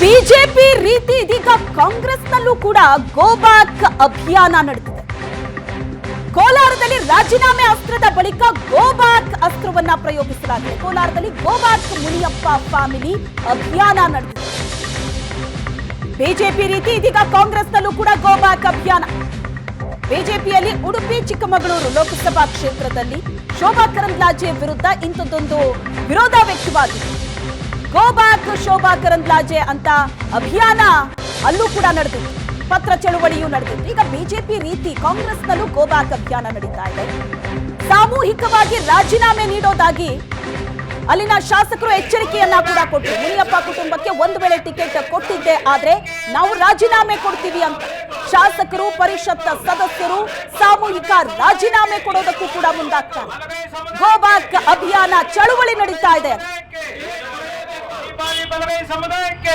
BJP ರೀತಿ ಇದೀಗ ಕಾಂಗ್ರೆಸ್ನಲ್ಲೂ ಕೂಡ ಗೋಬ್ಯಾಕ್ ಅಭಿಯಾನ ನಡೆದಿದೆ ಕೋಲಾರದಲ್ಲಿ ರಾಜೀನಾಮೆ ಅಸ್ತ್ರದ ಬಳಿಕ ಗೋಬ್ಯಾಕ್ ಅಸ್ತ್ರವನ್ನ ಪ್ರಯೋಗಿಸಲಾಗಿದೆ. ಕೋಲಾರದಲ್ಲಿ ಗೋಬ್ಯಾಕ್ ಮುನಿಯಪ್ಪ ಫ್ಯಾಮಿಲಿ ಅಭಿಯಾನ ನಡೆದಿದೆ ಬಿಜೆಪಿ ರೀತಿ ಇದೀಗ ಕಾಂಗ್ರೆಸ್ನಲ್ಲೂ ಕೂಡ ಗೋಬ್ಯಾಕ್ ಅಭಿಯಾನ. ಬಿಜೆಪಿಯಲ್ಲಿ ಉಡುಪಿ, ಚಿಕ್ಕಮಗಳೂರು ಲೋಕಸಭಾ ಕ್ಷೇತ್ರದಲ್ಲಿ ಶೋಭಾ ಕರಂದ್ಲಾಜೆ ವಿರುದ್ಧ ಇಂಥದ್ದೊಂದು ವಿರೋಧ ವ್ಯಕ್ತವಾಗಿದೆ. ಗೋ ಬ್ಯಾಕ್ ಶೋಭಾ ಕರಂದ್ಲಾಜೆ ಅಂತ ಅಭಿಯಾನ ಅಲ್ಲೂ ಕೂಡ ನಡೆದಿತ್ತು. ಪತ್ರ ಚಳುವಳಿಯೂ ನಡೆದಿತ್ತು. ಈಗ ಬಿಜೆಪಿ ರೀತಿ ಕಾಂಗ್ರೆಸ್ನಲ್ಲೂ ಗೋ ಬ್ಯಾಕ್ ಅಭಿಯಾನ ನಡೀತಾ ಇದೆ. ಸಾಮೂಹಿಕವಾಗಿ ರಾಜೀನಾಮೆ ನೀಡೋದಾಗಿ ಅಲ್ಲಿನ ಶಾಸಕರು ಎಚ್ಚರಿಕೆಯನ್ನ ಕೂಡ ಕೊಟ್ಟರು ಮುನಿಯಪ್ಪ ಕುಟುಂಬಕ್ಕೆ ಒಂದು ವೇಳೆ ಟಿಕೆಟ್ ಕೊಟ್ಟಿದ್ದೆ ಆದ್ರೆ ನಾವು ರಾಜೀನಾಮೆ ಕೊಡ್ತೀವಿ ಅಂತ. ಶಾಸಕರು, ಪರಿಷತ್ ಸದಸ್ಯರು ಸಾಮೂಹಿಕ ರಾಜೀನಾಮೆ ಕೊಡೋದಕ್ಕೂ ಕೂಡ ಮುಂದಾಗ್ತಾರೆ. ಗೋ ಬ್ಯಾಕ್ ಅಭಿಯಾನ ಚಳುವಳಿ ನಡೀತಾ ಇದೆ. ಬಲಗೈ ಸಮುದಾಯಕ್ಕೆ.